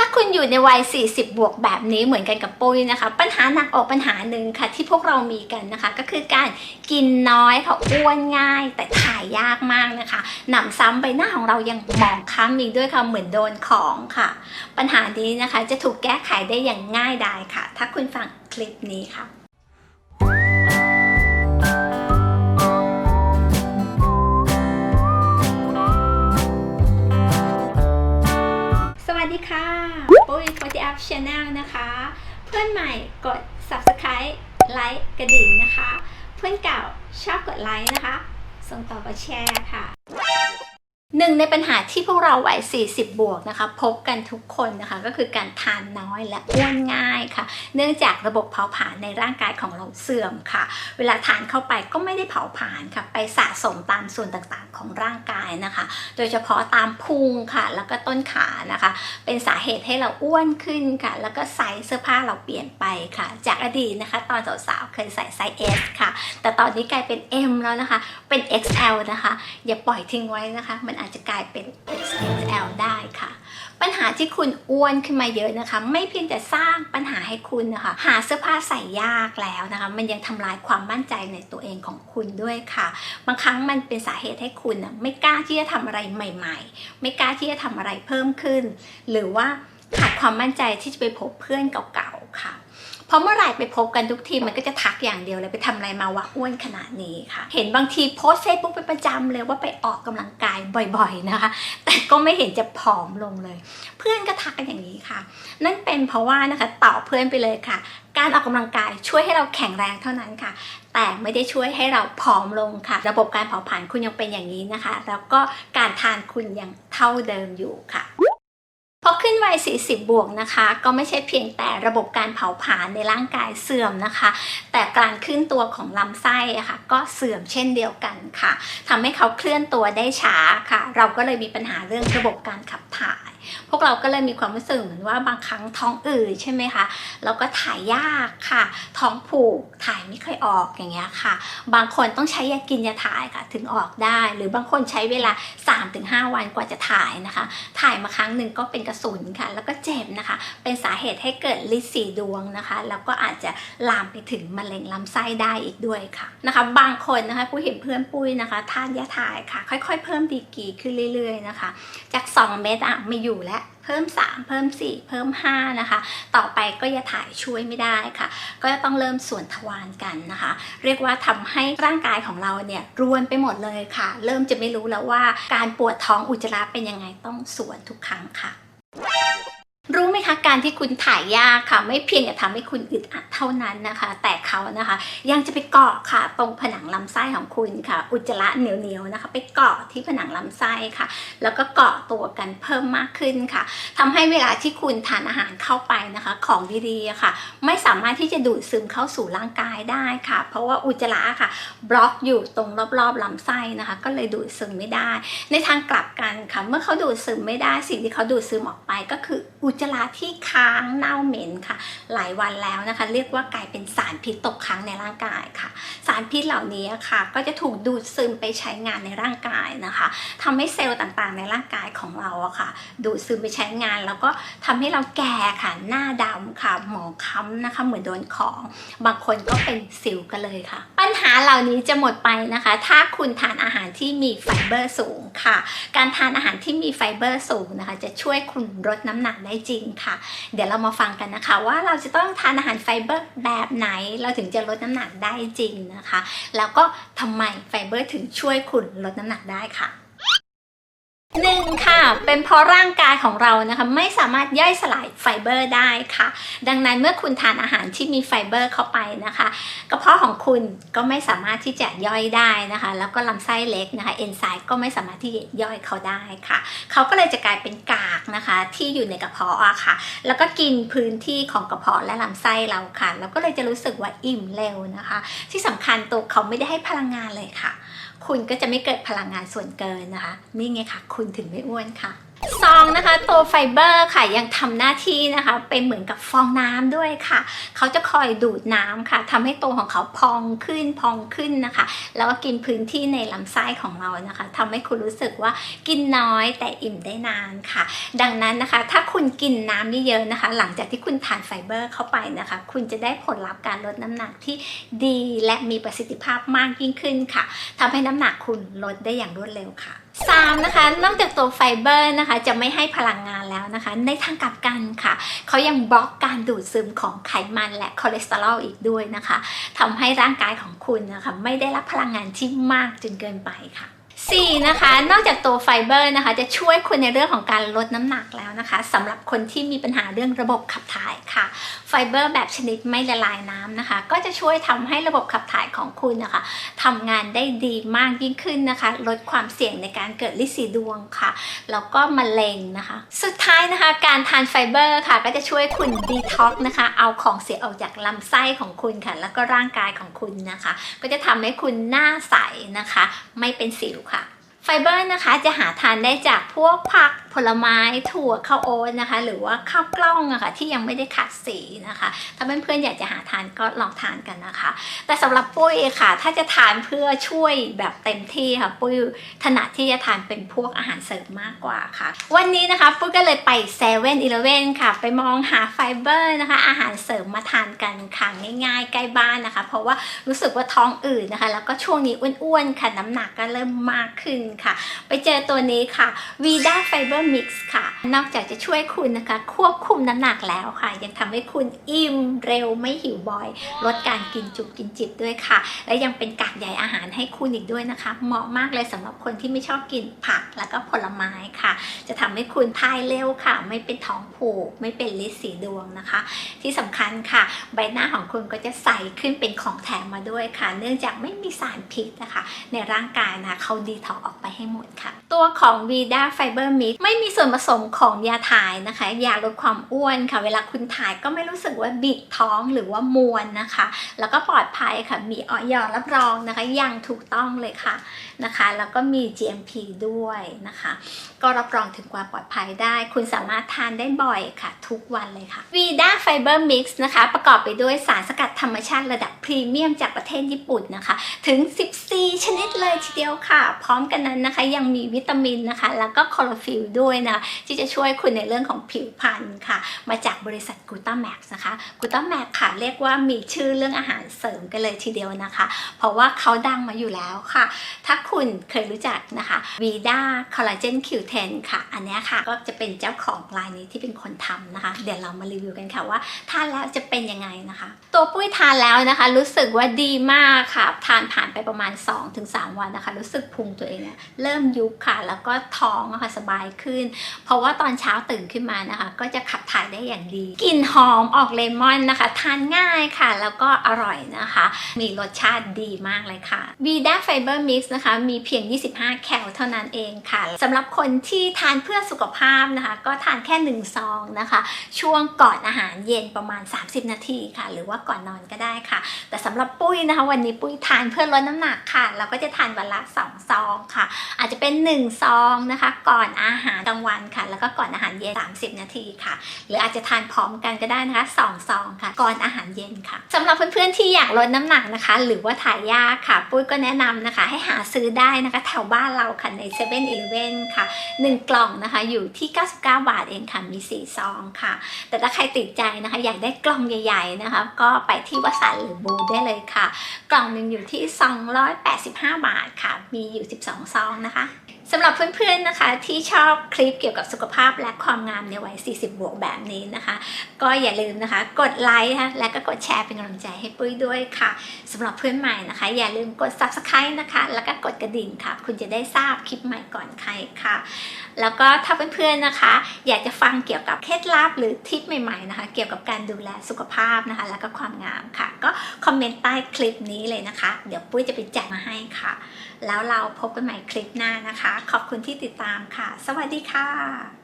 ถ้าคุณอยู่ในวัย 40 บวกแบบนี้เหมือนกันกับปุ้ยนะคะ ปัญหาหนักออกปัญหาหนึ่งค่ะ ที่พวกเรามีกันนะคะ ก็คือการกินน้อยค่ะอ้วนง่าย แต่ถ่ายยากมากนะคะหนำซ้ำใบหน้าของเรายังหมองค้ำอีกด้วยค่ะเหมือนโดนของค่ะ ปัญหานี้นะคะจะถูกแก้ไขได้อย่างง่ายดายค่ะ ถ้าคุณฟังคลิปนี้ค่ะ ปุ้ย40 Up Channel นะคะ เพื่อนใหม่กด Subscribe ไลค์กระดิ่งนะคะ เพื่อนเก่าชอบกดไลค์นะคะ ส่งต่อกดแชร์ค่ะ หนึ่งในปัญหาที่พวกเราวัย40 บวกนะคะ พบกันทุกคนนะคะก็คือการทานน้อยและอ้วนง่ายค่ะ เนื่องจากระบบเผาผลาญในร่างกายของเราเสื่อมค่ะ เวลาทานเข้าไปก็ไม่ได้เผาผลาญค่ะ ไปสะสมตามส่วนต่างๆของร่างกายนะคะ โดยเฉพาะตามพุงค่ะ แล้วก็ต้นขานะคะ เป็นสาเหตุให้เราอ้วนขึ้นค่ะ แล้วก็ไซส์เสื้อผ้าเราเปลี่ยนไปค่ะ จากอดีตนะคะ ตอนสาวๆเคยใส่ไซส์ S ค่ะ แต่ตอนนี้กลายเป็น M แล้วนะคะ เป็น XL นะคะ อย่าปล่อยทิ้งไว้นะคะมันอาจจะกลายเป็น XXL ได้ค่ะ ปัญหาที่คุณอ้วนขึ้นมาเยอะนะคะ ไม่เพียงแต่สร้างปัญหาให้คุณนะคะ หาเสื้อผ้าใส่ยากแล้วนะคะ มันยังทำลายความมั่นใจในตัวเองของคุณด้วยค่ะ บางครั้งมันเป็นสาเหตุให้คุณนะไม่กล้าที่จะทำอะไรใหม่ ๆ ไม่กล้าที่จะทำอะไรเพิ่มขึ้น หรือว่าขาดความมั่นใจที่จะไปพบเพื่อนเก่า เพราะเมื่อไหร่ไปพบกันทุกทีมันก็จะทักอย่างเดียวเลยไปทำอะไรมาวะอ้วนขนาดนี้ค่ะ เห็นบางทีโพสเฟซบุ๊กเป็นประจำเลยว่าไปออกกำลังกายบ่อยๆนะคะ แต่ก็ไม่เห็นจะผอมลงเลย เพื่อนก็ทักกันอย่างนี้ค่ะ นั่นเป็นเพราะว่านะคะตอบเพื่อนไปเลยค่ะ การออกกำลังกายช่วยให้เราแข็งแรงเท่านั้นค่ะ แต่ไม่ได้ช่วยให้เราผอมลงค่ะ ระบบการเผาผลาญคุณยังเป็นอย่างนี้นะคะ แล้วก็การทานคุณยังเท่าเดิมอยู่ค่ะ อขึ้นวัย 40 บวกนะคะ ก็ไม่ใช่เพียงแต่ระบบการเผาผลาญในร่างกายเสื่อมนะคะ แต่การขึ้นตัวของลำไส้ะค่ะก็เสื่อมเช่นเดียวกันค่ะทำให้เขาเคลื่อนตัวได้ช้าค่ะ เราก็เลยมีปัญหาเรื่องระบบการขับถ่ายพวกเราก็เลยมีความรู้สึกเหมือนว่าบางครั้งท้องอืดใช่ไหมคะแล้วก็ถ่ายยากค่ะ ท้องผูกถ่ายไม่ค่อยออกอย่างเงี้ยค่ะ บางคนต้องใช้ยากินยาถ่ายค่ะ ถึงออกได้ หรือบางคนใช้เวลา 3-5 วันกว่าจะถ่ายนะคะ ถ่ายมาครั้งหนึ่งก็เป็นกระสุนค่ะ แล้วก็เจ็บนะคะ เป็นสาเหตุให้เกิดลินสีดวงนะคะ แล้วก็อาจจะลามไปถึงมะเร็งลำไส้ได้อีกด้วยค่ะนะคะบางคนนะคะผู้เห็นเพื่อนปุ้ยนะคะทานยาถ่ายค่ะ ค่อย ๆ เพิ่มดีกีขึ้นเรื่อย ๆนะคะ จาก 2 เม็ดอะไม่อยู่และเพิ่ม 3 เพิ่ม 4 เพิ่ม 5 นะคะ ต่อไปก็จะถ่ายช่วยไม่ได้ค่ะ ก็จะต้องเริ่มส่วนทวารกันนะคะ เรียกว่าทำให้ร่างกายของเราเนี่ยรวนไปหมดเลยค่ะ เริ่มจะไม่รู้แล้วว่าการปวดท้องอุจจาระเป็นยังไงต้องสวนทุกครั้งค่ะ รู้ไหมคะการที่คุณถ่ายยากค่ะ ไม่เพียงแต่ทำให้คุณอึดอัดเท่านั้นนะคะ แต่เขานะคะ ยังจะไปเกาะค่ะ ตรงผนังลำไส้ของคุณค่ะ อุจจาระเหนียวๆนะคะ ไปเกาะที่ผนังลำไส้ค่ะ แล้วก็เกาะตัวกันเพิ่มมากขึ้นค่ะทำให้เวลาที่คุณทานอาหารเข้าไปนะคะ ของดีๆค่ะ ไม่สามารถที่จะดูดซึมเข้าสู่ร่างกายได้ค่ะ เพราะว่าอุจจาระค่ะ บล็อกอยู่ตรงรอบๆลำไส้นะคะ ก็เลยดูดซึมไม่ได้ ในทางกลับกันค่ะ เมื่อเขาดูดซึมไม่ได้สิ่งที่เขาดูดซึมออกไปก็คืออุจจาระทที่ค้างเน่าเหม็นค่ะ หลายวันแล้วนะคะ เรียกว่ากลายเป็นสารพิษตกค้างในร่างกายค่ะ สารพิษเหล่านี้ค่ะ ก็จะถูกดูดซึมไปใช้งานในร่างกายนะคะทำให้เซลล์ต่างๆ ในร่างกายของเราอะค่ะ ดูดซึมไปใช้งาน แล้วก็ทำให้เราแก่ค่ะหน้าดำค่ะหมองคล้ำนะคะ เหมือนโดนของ บางคนก็เป็นสิวกันเลยค่ะ ปัญหาเหล่านี้จะหมดไปนะคะ ถ้าคุณทานอาหารที่มีไฟเบอร์สูงค่ะ การทานอาหารที่มีไฟเบอร์สูงนะคะ จะช่วยคุณลดน้ำหนักได้จริงค่ะเดี๋ยวเรามาฟังกันนะคะ ว่าเราจะต้องทานอาหารไฟเบอร์แบบไหน เราถึงจะลดน้ำหนักได้จริงนะคะ แล้วก็ทำไมไฟเบอร์ถึงช่วยคุณลดน้ำหนักได้ค่ะ หนึ่งค่ะเป็นเพราะร่างกายของเรานะคะไม่สามารถย่อยสลายไฟเบอร์ได้ค่ะ ดังนั้นเมื่อคุณทานอาหารที่มีไฟเบอร์เข้าไปนะคะ กระเพาะของคุณก็ไม่สามารถที่จะย่อยได้นะคะ แล้วก็ลำไส้เล็กนะคะเอนไซม์ก็ไม่สามารถที่จะย่อยเขาได้ค่ะเขาก็เลยจะกลายเป็นกากนะคะที่อยู่ในกระเพาะอะค่ะ แล้วก็กินพื้นที่ของกระเพาะและลำไส้เราค่ะแล้วก็เลยจะรู้สึกว่าอิ่มเร็วนะคะ ที่สำคัญตัวเขาไม่ได้ให้พลังงานเลยค่ะ คุณก็จะไม่เกิดพลังงานส่วนเกินนะคะ นี่ไงค่ะ คุณถึงไม่อ้วนค่ะ ซองนะคะตัวไฟเบอร์ค่ะยังทำหน้าที่นะคะ เป็นเหมือนกับฟองน้ำด้วยค่ะ เขาจะคอยดูดน้ำค่ะทำให้ตัวของเขาพองขึ้นพองขึ้นนะคะ แล้วก็กินพื้นที่ในลำไส้ของเรานะคะทำให้คุณรู้สึกว่ากินน้อยแต่อิ่มได้นานค่ะ ดังนั้นนะคะ ถ้าคุณกินน้ำเยอะๆนะคะ หลังจากที่คุณทานไฟเบอร์เข้าไปนะคะ คุณจะได้ผลลัพธ์การลดน้ำหนักที่ดีและมีประสิทธิภาพมากยิ่งขึ้นค่ะทำให้น้ำหนักคุณลดได้อย่างรวดเร็วค่ะ สามนะคะนอกจากตัวไฟเบอร์นะคะ จะไม่ให้พลังงานแล้วนะคะ ในทางกลับกันค่ะ เขายังบล็อกการดูดซึมของไขมันและคอเลสเตอรอลอีกด้วยนะคะทำให้ร่างกายของคุณนะคะ ไม่ได้รับพลังงานที่มากจนเกินไปค่ะ 4. นะคะ นอกจากตัวไฟเบอร์นะคะ จะช่วยคุณในเรื่องของการลดน้ำหนักแล้วนะคะสำหรับคนที่มีปัญหาเรื่องระบบขับถ่ายค่ะ ไฟเบอร์แบบชนิดไม่ละลายน้ำนะคะ ก็จะช่วยทำให้ระบบขับถ่ายของคุณนะคะทำงานได้ดีมากยิ่งขึ้นนะคะ ลดความเสี่ยงในการเกิดลินสีดวงค่ะ แล้วก็มะเร็งนะคะ สุดท้ายนะคะ การทานไฟเบอร์ค่ะ ก็จะช่วยคุณดีท็อกนะคะ เอาของเสียออกจากลำไส้ของคุณค่ะ แล้วก็ร่างกายของคุณนะคะ ก็จะทำให้คุณหน้าใสนะคะ ไม่เป็นสิวค่ะ ไฟเบอร์นะคะจะหาทานได้จากพวกผักผลไม้ถั่วข้าวโอ๊ตนะคะ หรือว่าข้าวกล้องอะคะ่ะที่ยังไม่ได้ขัดสีนะคะ ถ้าเพื่อนๆอยากจะหาทานก็ลองทานกันนะคะ แต่สำหรับปุ้ยค่ะ ถ้าจะทานเพื่อช่วยแบบเต็มที่ค่ะ ปุ้ยถนัดที่จะทานเป็นพวกอาหารเสริมมากกว่าค่ะ วันนี้นะคะปุ้ยก็เลยไปเซเว่นอีเลเว่นค่ะ ไปมองหาไฟเบอร์นะคะ อาหารเสริมมาทานกันค่ะง่ายๆ ใกล้บ้านนะคะ เพราะว่ารู้สึกว่าท้องอืดนะคะ แล้วก็ช่วงนี้อ้วนๆค่ะน้ำหนักก็เริ่มมากขึ้นค่ะ ไปเจอตัวนี้ค่ะวีด้าไฟเบอร์ Power Mix ค่ะ นอกจากจะช่วยคุณนะคะ ควบคุมน้ำหนักแล้วค่ะ ยังทำให้คุณอิ่มเร็วไม่หิวบ่อย ลดการกินจุกกินจิบด้วยค่ะ และยังเป็นกากใยอาหารให้คุณอีกด้วยนะคะ เหมาะมากเลยสำหรับคนที่ไม่ชอบกินผักแล้วก็ผลไม้ค่ะ จะทำให้คุณทายเร็วค่ะ ไม่เป็นท้องผูก ไม่เป็นลิสีดวงนะคะ ที่สำคัญค่ะ ใบหน้าของคุณก็จะใสขึ้นเป็นของแถมมาด้วยค่ะ เนื่องจากไม่มีสารพิษนะคะ ในร่างกายนะเขาดีถอกออกไปให้หมดค่ะ ตัวของ Vida Fiber Mix ไม่มีส่วนผสมของยาถ่ายนะคะ ยาลดความอ้วนค่ะ เวลาคุณถ่ายก็ไม่รู้สึกว่าบิดท้องหรือว่ามวนนะคะ แล้วก็ปลอดภัยค่ะ มีออยรับรองนะคะอย่างถูกต้องเลยค่ะนะคะ แล้วก็มี GMP ด้วยนะคะ ก็รับรองถึงความปลอดภัยได้ คุณสามารถทานได้บ่อยค่ะ ทุกวันเลยค่ะ Vida Fiber Mix นะคะ ประกอบไปด้วยสารสกัดธรรมชาติระดับพรีเมียมจากประเทศญี่ปุ่นนะคะ ถึง 14 ชนิดเลยทีเดียวค่ะ พร้อมกันนั้นนะคะ ยังมีวิตามินนะคะ แล้วก็คลอโรฟิลด้วยนะที่จะช่วยคุณในเรื่องของผิวพรรณค่ะ มาจากบริษัทกูต้าแม็กซ์นะคะกูต้าแม็กค่ะเรียกว่ามีชื่อเรื่องอาหารเสริมกันเลยทีเดียวนะคะ เพราะว่าเขาดังมาอยู่แล้วค่ะ ถ้าคุณเคยรู้จักนะคะ Vida Collagen Q10 ค่ะ อันนี้ค่ะก็จะเป็นเจ้าของรายนี้ที่เป็นคนทำนะคะ เดี๋ยวเรามารีวิวกันค่ะว่าทานแล้วจะเป็นยังไงนะคะ ตัวปุ้ยทานแล้วนะคะ รู้สึกว่าดีมากค่ะ ทานผ่านไปประมาณ 2-3 วันนะคะ รู้สึกพุงตัวเองเนี่ยเริ่มยุบค่ะ แล้วก็ท้องอะค่ะสบายขึ้นเพราะว่าตอนเช้าตื่นขึ้นมานะคะ ก็จะขับถ่ายได้อย่างดีกลิ่นหอมออกเลมอนนะคะ ทานง่ายค่ะ แล้วก็อร่อยนะคะ มีรสชาติดีมากเลยค่ะ Vida Fiber Mix นะคะ มีเพียง 25 แคลเท่านั้นเองค่ะสำหรับคนที่ทานเพื่อสุขภาพนะคะ ก็ทานแค่ 1 ซองนะคะ ช่วงก่อนอาหารเย็นประมาณ 30 นาทีค่ะ หรือว่าก่อนนอนก็ได้ค่ะ แต่สำหรับปุ้ยนะคะ วันนี้ปุ้ยทานเพื่อลดน้ำหนักค่ะ เราก็จะทานวันละ 2 ซองค่ะ อาจจะเป็น 1 ซองนะคะ ก่อนอาหารกลางวันค่ะ แล้วก็ก่อนอาหารเย็น 30 นาทีค่ะ หรืออาจจะทานพร้อมกันก็ได้นะคะ2ซองค่ะ ก่อนอาหารเย็นค่ะสำหรับเพื่อนๆที่อยากลดน้ำหนักนะคะ หรือว่าถ่ายยากค่ะ ปุ้ยก็แนะนำนะคะ ให้หาซื้อได้นะคะ แถวบ้านเราค่ะใน7 e เ e ่ e อค่ะ 1 กล่องนะคะ อยู่ที่ 99 บาทเองค่ะมี 4 ซองค่ะ แต่ถ้าใครติดใจนะคะ อยากได้กล่องใหญ่ๆนะคะ ก็ไปที่วสันหรือบูได้เลยค่ะ กล่องหนึ่งอยู่ที่ 285 บาทค่ะ มีอยู่ 12 ซองนะคะสำหรับเพื่อนๆนะคะที่ชอบคลิปเกี่ยวกับสุขภาพและความงามในวัย 40 บวกแบบนี้นะคะ ก็อย่าลืมนะคะ กดไลค์นะคะและก็กดแชร์เป็นกำลังใจให้ปุ้ยด้วยค่ะสำหรับเพื่อนใหม่นะคะ อย่าลืมกด subscribe นะคะ แล้วก็กดกระดิ่งค่ะ คุณจะได้ทราบคลิปใหม่ก่อนใครค่ะ แล้วก็ถ้าเพื่อนๆนะคะ อยากจะฟังเกี่ยวกับเคล็ดลับหรือทิปใหม่ๆนะคะ เกี่ยวกับการดูแลสุขภาพนะคะ แล้วก็ความงามค่ะ ก็คอมเมนต์ใต้คลิปนี้เลยนะคะ เดี๋ยวปุ้ยจะไปแจกมาให้ค่ะ แล้วเราพบกันใหม่คลิปหน้านะคะ ขอบคุณที่ติดตามค่ะ สวัสดีค่ะ